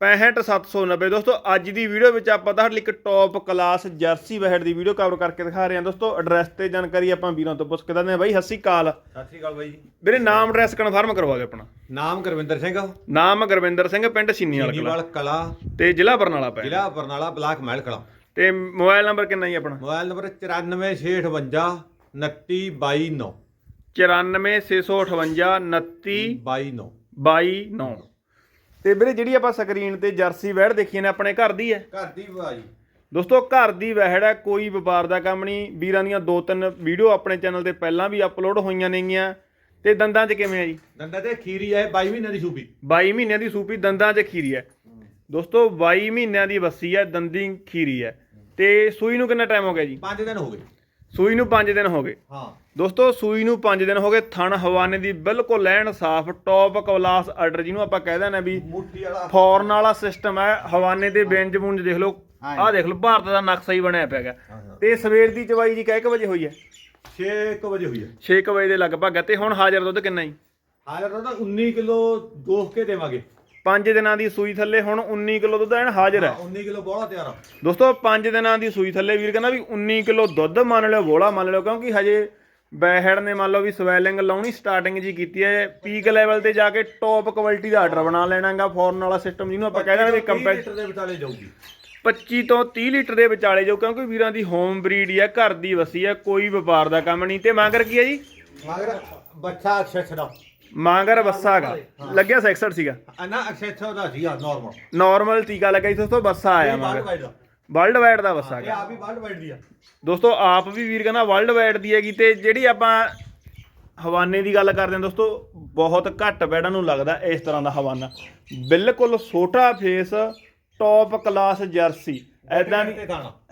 65790 ਦੋਸਤੋ ਅੱਜ ਦੀ ਵੀਡੀਓ ਵਿੱਚ ਆਪਾਂ ਤੁਹਾਡੇ ਲਈ ਇੱਕ ਟੌਪ ਕਲਾਸ ਜਰਸੀ ਵੈਟ ਦੀ ਵੀਡੀਓ ਕਵਰ ਕਰਕੇ ਦਿਖਾ ਰਹੇ ਹਾਂ। ਦੋਸਤੋ ਐਡਰੈਸ ਤੇ ਜਾਣਕਾਰੀ ਆਪਾਂ ਵੀਰਾਂ ਤੋਂ ਪੁੱਛ ਕੇ ਦਿੰਦੇ ਹਾਂ। ਬਾਈ ਸਤਿ ਸ਼੍ਰੀ ਅਕਾਲ। ਸਤਿ ਸ਼੍ਰੀ ਅਕਾਲ ਬਾਈ। ਜੀ ਵੀਰੇ ਨਾਮ ਐਡਰੈਸ ਕਨਫਰਮ ਕਰਵਾ ਦਿਓ ਆਪਣਾ। ਨਾਮ ਗੁਰਵਿੰਦਰ ਸਿੰਘ। ਨਾਮ ਗੁਰਵਿੰਦਰ ਸਿੰਘ ਪਿੰਡ ਸੀਨੀਵਾਲ ਕਲਾ। ਜੀਵਾਲ ਕਲਾ। ਤੇ ਜ਼ਿਲ੍ਹਾ ਬਰਨਾਲਾ ਪੈ ਜ਼ਿਲ੍ਹਾ ਬਰਨਾਲਾ ਬਲਾਕ ਮਹਿਲ ਕਲਾ। ਤੇ ਮੋਬਾਈਲ ਨੰਬਰ ਕਿੰਨਾ ਜੀ ਆਪਣਾ? ਮੋਬਾਈਲ ਨੰਬਰ 94658 29229 94658 29 229 22 ਤੇ ਵੀਰੇ ਜਿਹੜੀ ਆਪਾਂ ਸਕਰੀਨ ਤੇ ਜਰਸੀ ਵੈੜ ਦੇਖੀ ਨੇ ਆਪਣੇ ਘਰ ਦੀ ਹੈ? ਘਰ ਦੀ ਬਾਈ ਦੋਸਤੋ ਘਰ ਦੀ ਵਹਿੜ ਹੈ ਕੋਈ ਵਪਾਰ ਦਾ ਕੰਮ ਨਹੀਂ। ਵੀਰਾਂ ਦੀਆਂ ਦੋ ਤਿੰਨ ਵੀਡੀਓ ਆਪਣੇ ਚੈਨਲ ਤੇ ਪਹਿਲਾਂ ਵੀ ਅਪਲੋਡ ਹੋਈਆਂ ਨੇਗੀਆਂ। ਤੇ ਦੰਦਾਂ 'ਚ ਕਿਵੇਂ ਹੈ ਜੀ? ਦੰਦਾਂ ਤੇ ਖੀਰੀ ਹੈ 22 ਮਹੀਨੇ ਦੀ ਸੂਪੀ। 22 ਮਹੀਨਿਆਂ ਦੀ ਸੂਪੀ ਦੰਦਾਂ 'ਚ ਖੀਰੀ ਹੈ। ਦੋਸਤੋ 22 ਮਹੀਨਿਆਂ ਦੀ ਵੱਸੀ ਹੈ ਦੰਦੀ ਖੀਰੀ ਹੈ। ਤੇ ਸੂਈ ਨੂੰ ਕਿੰਨਾ ਟਾਈਮ ਹੋ ਗਿਆ ਜੀ? 5 ਦਿਨ ਹੋ ਗਏ। ਸੂਈ ਨੂੰ 5 ਦਿਨ ਹੋ ਗਏ। ਹਾਂ। ਦੋਸਤੋ ਸੂਈ ਨੂੰ 5 ਦਿਨ ਹੋ ਗਏ ਥਣ ਹਵਾਨੇ ਦੀ ਬਿਲਕੁਲ ਲੈਣ ਸਾਫ਼ ਟੌਪ ਕਲਾਸ ਆਰਡਰ ਜਿਹਨੂੰ ਆਪਾਂ ਕਹਿ ਦਿੰਦੇ ਆ ਵੀ ਮੁੱਠੀ ਵਾਲਾ। ਫੌਰਨ ਵਾਲਾ ਸਿਸਟਮ ਹੈ ਹਵਾਨੇ ਤੇ ਬੈਂਜ ਬੁੰਜ ਦੇਖ ਲਓ। ਆਹ ਦੇਖ ਲਓ ਭਾਰਤ ਦਾ ਨਕਸ਼ਾ ਹੀ ਬਣਿਆ ਪਿਆ ਹੈਗਾ। ਤੇ ਸਵੇਰ ਦੀ ਚਵਾਈ ਜੀ ਕਿਹ ਕੁ ਵਜੇ ਹੋਈ ਹੈ? 6 ਵਜੇ ਹੋਈ ਹੈ। 6 ਵਜੇ ਦੇ ਲਗਭਗ ਹੈ ਤੇ ਹੁਣ ਹਾਜ਼ਰ ਦੁੱਧ ਕਿੰਨਾ ਜੀ? ਹਾਜ਼ਰ ਤਾਂ 19 ਕਿਲੋ ਦੋਖ ਕੇ ਦੇਵਾਂਗੇ। 5 ਦਿਨਾਂ ਦੀ ਸੂਈ ਥੱਲੇ ਹੁਣ 19 ਕਿਲੋ ਦੁੱਧ ਐਨ ਹਾਜ਼ਰ ਹੈ। 19 ਕਿਲੋ ਬੋਲਾ ਤਿਆਰ ਆ। ਦੋਸਤੋ 5 ਦਿਨਾਂ ਦੀ ਸੂਈ ਥੱਲੇ ਵੀਰ ਕਹਿੰਦਾ ਵੀ 19 ਕਿਲੋ ਦੁੱਧ ਮੰਨ ਲਿਓ ਬੋਲਾ ਮੰਨ ਲਿਓ ਕਿਉਂਕਿ ਹਜੇ ਬੈਹੜ ਨੇ ਮੰਨ ਲਓ ਵੀ ਸਵੈਲਿੰਗ ਲਾਉਣੀ ਸਟਾਰਟਿੰਗ ਜੀ ਕੀਤੀ ਹੈ। ਪੀਕ ਲੈਵਲ ਤੇ ਜਾ ਕੇ ਟੌਪ ਕੁਆਲਿਟੀ ਦਾ ਆਰਡਰ ਬਣਾ ਲੈਣਾਗਾ ਫੋਰਨ ਵਾਲਾ ਸਿਸਟਮ ਜਿਹਨੂੰ ਆਪਾਂ ਕਹਿੰਦੇ ਵੀ ਕੰਪੈਟ ਲੀਟਰ ਦੇ ਵਿਚਾਲੇ ਜਾਊਗੀ। 25 ਤੋਂ 30 ਲੀਟਰ ਦੇ ਵਿਚਾਲੇ ਜੋ ਕਿਉਂਕਿ ਵੀਰਾਂ ਦੀ ਹੋਮ ਬਰੀਡ ਹੀ ਘਰ ਦੀ ਵਸੀ ਹੈ ਕੋਈ ਵਪਾਰ ਦਾ ਕੰਮ ਨਹੀਂ। ਤੇ ਮਾਂਗਰ ਕੀ ਹੈ ਜੀ? ਮਗਰ ਬੱਚਾ ਅਕਸ਼ੇਛ ਦਾ ਮਾਂਗਰ ਵੱਸਾਗਾ ਲੱਗਿਆ 66 ਸੀਗਾ? ਅਨਾ ਅਕਸ਼ੇਛ ਦਾ ਸੀ ਆ ਨਾਰਮਲ ਨਾਰਮਲ ਟੀਕਾ ਲੱਗਾ ਸੀ ਦੋਸਤੋ ਵੱਸਾ ਆਇਆ ਮਾਂਗਰ। ਵਰਲਡ ਵਾਈਡ ਦਾ ਇਹ ਵੱਸਾਗਾ ਆਪ ਹੀ ਬਾਲ ਵਾਈਡ ਦੀ ਆ। ਦੋਸਤੋ ਆਪ ਵੀ ਵੀਰ ਕਹਿੰਦਾ ਵਰਲਡ ਵਾਈਡ ਦੀ ਹੈਗੀ ਤੇ ਜਿਹੜੀ ਆਪਾਂ ਹਵਾਨੇ ਦੀ ਗੱਲ ਕਰਦੇ ਹਾਂ ਦੋਸਤੋ ਬਹੁਤ ਘੱਟ ਬੈਡਾਂ ਨੂੰ ਲੱਗਦਾ ਇਸ ਤਰ੍ਹਾਂ ਦਾ ਹਵਾਨਾ। ਬਿਲਕੁਲ ਛੋਟਾ ਫੇਸ ਟੌਪ ਕਲਾਸ ਜਰਸੀ ਐਦਾਂ ਦੀ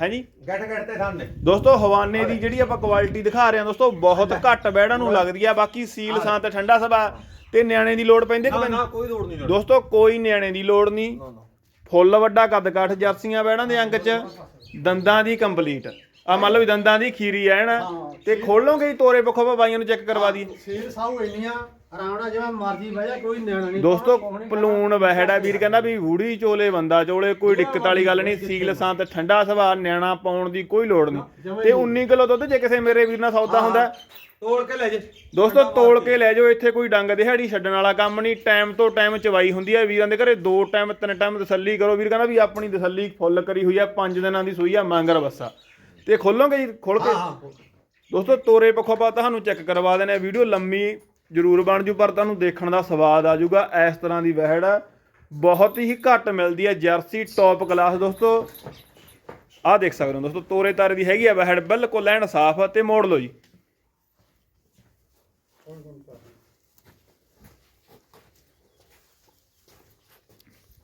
ਹੈ ਜੀ ਗੱਟ ਗੱਟ ਤੇ ਖਾਣੇ ਦੋਸਤੋ ਹਵਾਨੇ ਦੀ ਜਿਹੜੀ ਆਪਾਂ ਕੁਆਲਿਟੀ ਦਿਖਾ ਰਹੇ ਹਾਂ ਦੋਸਤੋ ਬਹੁਤ ਘੱਟ ਬੈੜਾਂ ਨੂੰ ਲੱਗਦੀ ਆ ਬਾਕੀ ਸੀਲ ਸਾਂ ਤੇ ਠੰਡਾ ਸਭਾ ਤੇ ਨਿਆਣੇ ਦੀ ਲੋੜ ਪੈਂਦੀ ਕਿ ਨਾ ਕੋਈ ਲੋੜ ਨਹੀਂ ਦੋਸਤੋ ਕੋਈ ਨਿਆਣੇ ਦੀ ਲੋੜ ਨਹੀਂ। ਫੁੱਲ ਵੱਡਾ ਕੱਦ ਕਾਠ ਜਰਸੀਆਂ ਬੈੜਾਂ ਦੇ ਅੰਗ 'ਚ ਦੰਦਾਂ ਦੀ ਕੰਪਲੀਟ। ਆ ਮੰਨ ਲਓ ਵੀ ਦੰਦਾਂ ਦੀ ਖੀਰੀ ਐ ਨਾ ਤੇ ਖੋਲੋਗੇ ਹੀ ਤੋਰੇ ਪੱਖੋਂ ਬਾਈਆਂ ਨੂੰ ਚੈੱਕ ਕਰਵਾ ਦਈਏ। ਸੀਲ ਸਾਊ ਇੰਨੀਆਂ ਆਰਾਮ ਨਾਲ ਜਿਵੇਂ ਮਰਜ਼ੀ ਬਹਿ ਜਾ ਕੋਈ ਨਿਆਣਾ ਨਹੀਂ। ਦੋਸਤੋ ਪਲੂਣ ਵਹਿੜਾ ਵੀਰ ਕਹਿੰਦਾ ਵੀ ਵੂੜੀ ਚੋਲੇ ਬੰਦਾ ਚੋਲੇ ਕੋਈ ਦਿੱਕਤ ਵਾਲੀ ਗੱਲ ਨਹੀਂ ਸੀਲ ਸਾਂ ਤੇ ਠੰਡਾ ਸੁਭਾਅ ਨਿਆਣਾ ਪਾਉਣ ਦੀ ਕੋਈ ਲੋੜ ਨਹੀਂ। ਤੇ 19 ਕਿਲੋ ਦੁੱਧ ਜੇ ਕਿਸੇ ਮੇਰੇ ਵੀਰ ਨਾਲ ਸੌਦਾ ਹੁੰਦਾ। ਤੋੜ ਕੇ ਲੈ ਜੇ। ਦੋਸਤੋ ਤੋਲ ਕੇ। ਲੈ ਜਾਓ ਇੱਥੇ ਕੋਈ ਡੰਗ ਦਿਹਾੜੀ ਛੱਡਣ ਵਾਲਾ ਕੰਮ ਨਹੀਂ। ਟਾਈਮ ਤੋਂ ਟਾਈਮ ਚਵਾਈ ਹੁੰਦੀ ਹੈ ਵੀਰਾਂ ਦੇ ਘਰੇ ਦੋ ਟਾਈਮ ਤਿੰਨ ਟਾਈਮ ਤਸੱਲੀ ਕਰੋ। ਵੀਰ ਕਹਿੰਦਾ ਵੀ ਆਪਣੀ ਤਸੱਲੀ ਫੁੱਲ ਕਰੀ ਹੋਈ ਆ ਪੰਜ ਦਿਨਾਂ ਦੀ ਸੂਈ ਆ ਮੰਗਰ ਬੱਸਾ। ਤੇ ਖੋਲੋਗੇ ਜੀ ਖੋਲ ਕੇ? ਹਾਂ ਦੋਸਤੋ ਤੋਰੇ ਪੱਖੋਂ ਆਪਾਂ ਤੁਹਾਨੂੰ ਚੈੱਕ ਕਰਵਾ ਦੇਣੇ ਵੀਡੀਓ ਲੰਮੀ ਜ਼ਰੂਰ ਬਣ ਜੂ ਪਰ ਤੁਹਾਨੂੰ ਦੇਖਣ ਦਾ ਸਵਾਦ ਆ ਜਾਊਗਾ ਇਸ ਤਰ੍ਹਾਂ ਦੀ ਵਹਿੜ ਆ। ਬਹੁਤ ਹੀ ਘੱਟ ਮਿਲਦੀ ਹੈ ਜਰਸੀ ਟੌਪ ਕਲਾਸ ਦੋਸਤੋ। ਆਹ ਦੇਖ ਸਕਦੇ ਹੋ ਦੋਸਤੋ ਤੋਰੇ ਤਾਰੇ ਦੀ ਹੈਗੀ ਆ ਵਹਿੜ ਬਿਲਕੁਲ ਐਨ ਸਾਫ਼ ਆ ਤੇ ਮੋੜ ਲਓ ਜੀ।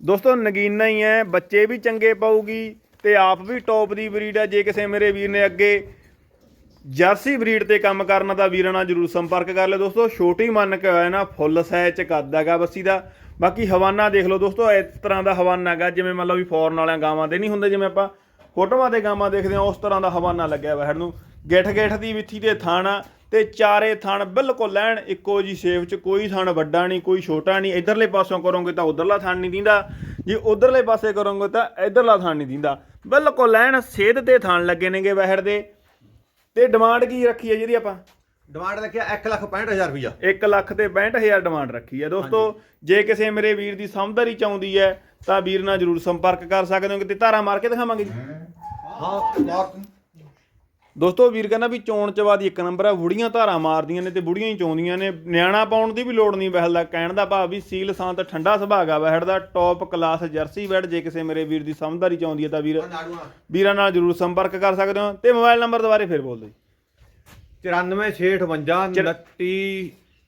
ਦੋਸਤੋ ਨਗੀਨਾ ਹੀ ਹੈ ਬੱਚੇ ਵੀ ਚੰਗੇ ਪਾਊਗੀ। ਤੇ ਆਪ ਵੀ ਟੌਪ ਦੀ ਬਰੀਡ ਹੈ ਜੇ ਕਿਸੇ ਮੇਰੇ ਵੀਰ ਨੇ ਅੱਗੇ ਜਰਸੀ ਬਰੀਡ ਤੇ ਕੰਮ ਕਰਨਾ ਤਾਂ ਵੀਰਾਂ ਨਾਲ ਜਰੂਰ ਸੰਪਰਕ ਕਰ ਲਿਓ ਦੋਸਤੋ। ਛੋਟੀ ਮੰਨ ਕੇ ਹੋਇਆ ਨਾ, ਫੁੱਲ ਸਾਈਜ਼ ਚ ਕੱਦ ਹੈਗਾ ਬੱਸੀ ਦਾ। ਬਾਕੀ ਹਵਾਨਾ ਦੇਖ ਲਓ ਦੋਸਤੋ, ਇਸ ਤਰ੍ਹਾਂ ਦਾ ਹਵਾਨਾ ਹੈਗਾ, ਜਿਵੇਂ ਮੰਨ ਲਓ ਵੀ ਫੋਰਨ ਵਾਲਿਆਂ ਗਾਵਾਂ ਦੇ ਨਹੀਂ ਹੁੰਦੇ, ਜਿਵੇਂ ਆਪਾਂ ਫੋਟੋਆਂ ਤੇ ਗਾਵਾਂ ਦੇਖਦੇ ਹਾਂ, ਉਸ ਤਰ੍ਹਾਂ ਦਾ ਹਵਾਨਾ ਲੱਗਿਆ ਹੋਇਆ ਨੂੰ ਗਿੱਠ ਗਿੱਠ ਦੀ ਵਿੱਥੀ ਤੇ ਥਾਣਾ ਤੇ ਚਾਰੇ ਥਣ ਬਿਲਕੁਲ ਲੈਣ ਇੱਕੋ ਜੀ ਸ਼ੇਪ ਚ, ਕੋਈ ਥਣ ਵੱਡਾ ਨਹੀਂ, ਕੋਈ ਛੋਟਾ ਨਹੀਂ, ਇਧਰਲੇ ਪਾਸੋਂ ਕਰੋਗੇ ਤਾਂ ਉਧਰਲਾ ਥਣ ਨਹੀਂ ਦਿੰਦਾ। ਜੇ ਉਧਰਲੇ ਪਾਸੇ ਕਰੋਗੇ ਤਾਂ ਇਧਰਲਾ ਥਣ ਨਹੀਂ ਦਿੰਦਾ। ਬਿਲਕੁਲ ਲੈਣ ਸੇਧ ਤੇ ਥਣ ਲੱਗੇ ਨੇਗੇ ਵਹਿੜ ਦੇ। ਤੇ ਡਿਮਾਂਡ ਕੀ ਰੱਖੀ ਹੈ ਜਿਹਦੀ ਆਪਾਂ? ਡਿਮਾਂਡ ਰੱਖਿਆ 1 ਲੱਖ 65000 ਰੁਪਇਆ 1 ਲੱਖ ਤੇ 65000 ਡਿਮਾਂਡ ਰੱਖੀ ਹੈ। ਦੋਸਤੋ ਜੇ ਕਿਸੇ ਮੇਰੇ ਵੀਰ ਦੀ ਸਮਝਦਾਰੀ ਚਾਹੁੰਦੀ ਹੈ ਤਾਂ ਵੀਰ ਨਾਲ ਜਰੂਰ ਸੰਪਰਕ ਕਰ ਸਕਦੇ ਹੋ। ਕਿਤੇ ਧਾਰਾ ਮਾਰ ਕੇ ਦਿਖਾਵਾਂਗੇ ਜੀ। ਹਾਂ ਮਾਰਕ ਦੋਸਤੋ ਵੀਰ ਕਹਿੰਦਾ ਵੀ ਚੋਣ ਚਵਾ ਦੀ ਇੱਕ ਨੰਬਰ ਆ ਬੁੜੀਆਂ ਧਾਰਾ ਮਾਰਦੀਆਂ ਨੇ ਤੇ ਬੁੜੀਆਂ ਹੀ ਚੋਂਦੀਆਂ ਨੇ। ਨਿਆਣਾ ਪਾਉਣ ਦੀ ਵੀ ਲੋੜ ਨਹੀਂ ਬਹਿਲ ਦਾ ਕਹਿਣ ਦਾ ਭਾਵ ਵੀ ਸੀਲ ਸਾਂ ਤੇ ਠੰਡਾ ਸੁਭਾਗਾ ਬਹਿੜ ਦਾ ਟੌਪ ਕਲਾਸ ਜਰਸੀ ਬੈਡ ਜੇ ਕਿਸੇ ਮੇਰੇ ਵੀਰ ਦੀ ਸਮਝਦਾਰੀ ਚਾਹੁੰਦੀ ਹੈ ਤਾਂ ਵੀਰ ਵੀਰਾਂ ਨਾਲ ਜਰੂਰ ਸੰਪਰਕ ਕਰ ਸਕਦੇ ਹੋ। ਤੇ ਮੋਬਾਈਲ ਨੰਬਰ ਦੁਬਾਰੇ ਫਿਰ ਬੋਲ ਦਿਓ 94658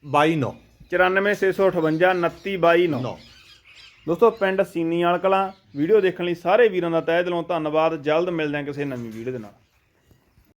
299 94658 2922 ਦੋਸਤੋ ਪਿੰਡ ਸੀਨੀ ਵਾਲ ਕਲਾਂ ਵੀਡੀਓ ਦੇਖਣ ਲਈ ਸਾਰੇ ਵੀਰਾਂ ਦਾ ਤਹਿ ਦਿਲੋਂ ਧੰਨਵਾਦ। ਜਲਦ ਮਿਲਦੇ ਹਾਂ ਕਿਸੇ ਨਵੀਂ ਵੀਡੀਓ ਦੇ ਨਾਲ।